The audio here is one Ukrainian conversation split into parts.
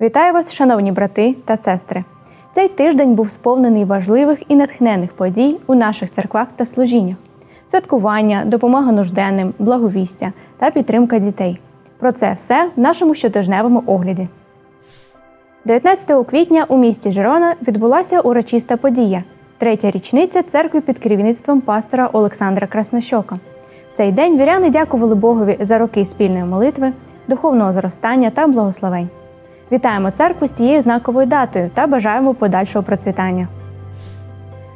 Вітаю вас, шановні брати та сестри. Цей тиждень був сповнений важливих і натхненних подій у наших церквах та служіннях: святкування, допомога нужденним, благовістя та підтримка дітей. Про це все в нашому щотижневому огляді. 19 квітня у місті Жирона відбулася урочиста подія третя річниця церкви під керівництвом пастора Олександра Краснощока. Цей день віряни дякували Богові за роки спільної молитви, духовного зростання та благословень. Вітаємо церкву з цією знаковою датою та бажаємо подальшого процвітання.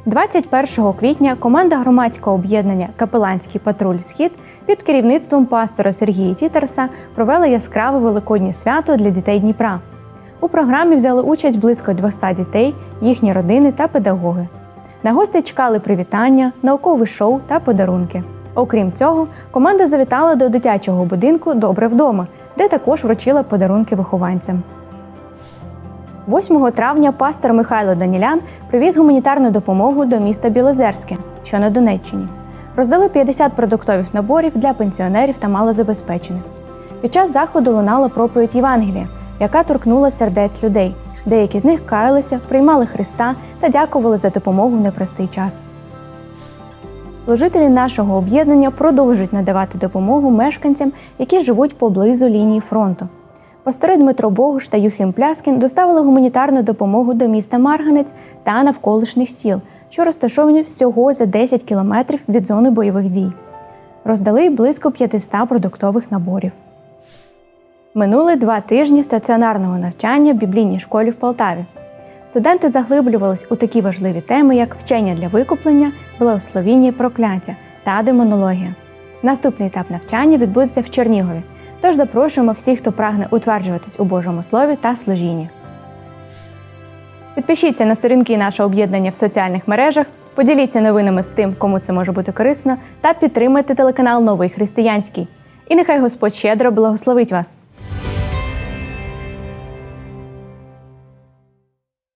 21 квітня команда громадського об'єднання Капеланський патруль Схід під керівництвом пастора Сергія Тітерса провела яскраве великоднє свято для дітей Дніпра. У програмі взяли участь близько 200 дітей, їхні родини та педагоги. На гостей чекали привітання, наукове шоу та подарунки. Окрім цього, команда завітала до дитячого будинку Добре вдома, де також вручила подарунки вихованцям. 8 травня пастор Михайло Данілян привіз гуманітарну допомогу до міста Білозерське, що на Донеччині. Роздали 50 продуктових наборів для пенсіонерів та малозабезпечених. Під час заходу лунала проповідь Євангелія, яка торкнула сердець людей. Деякі з них каялися, приймали Христа та дякували за допомогу в непростий час. Служителі нашого об'єднання продовжують надавати допомогу мешканцям, які живуть поблизу лінії фронту. Пастори Дмитро Богуш та Юхим Пляскін доставили гуманітарну допомогу до міста Марганець та навколишніх сіл, що розташовані всього за 10 кілометрів від зони бойових дій. Роздали близько 500 продуктових наборів. Минули два тижні стаціонарного навчання в біблійній школі в Полтаві. Студенти заглиблювались у такі важливі теми, як вчення для викуплення, благословіння і прокляття та демонологія. Наступний етап навчання відбудеться в Чернігові. Тож запрошуємо всіх, хто прагне утверджуватись у Божому Слові та служінні. Підпишіться на сторінки нашого об'єднання в соціальних мережах, поділіться новинами з тим, кому це може бути корисно, та підтримайте телеканал Новий Християнський. І нехай Господь щедро благословить вас.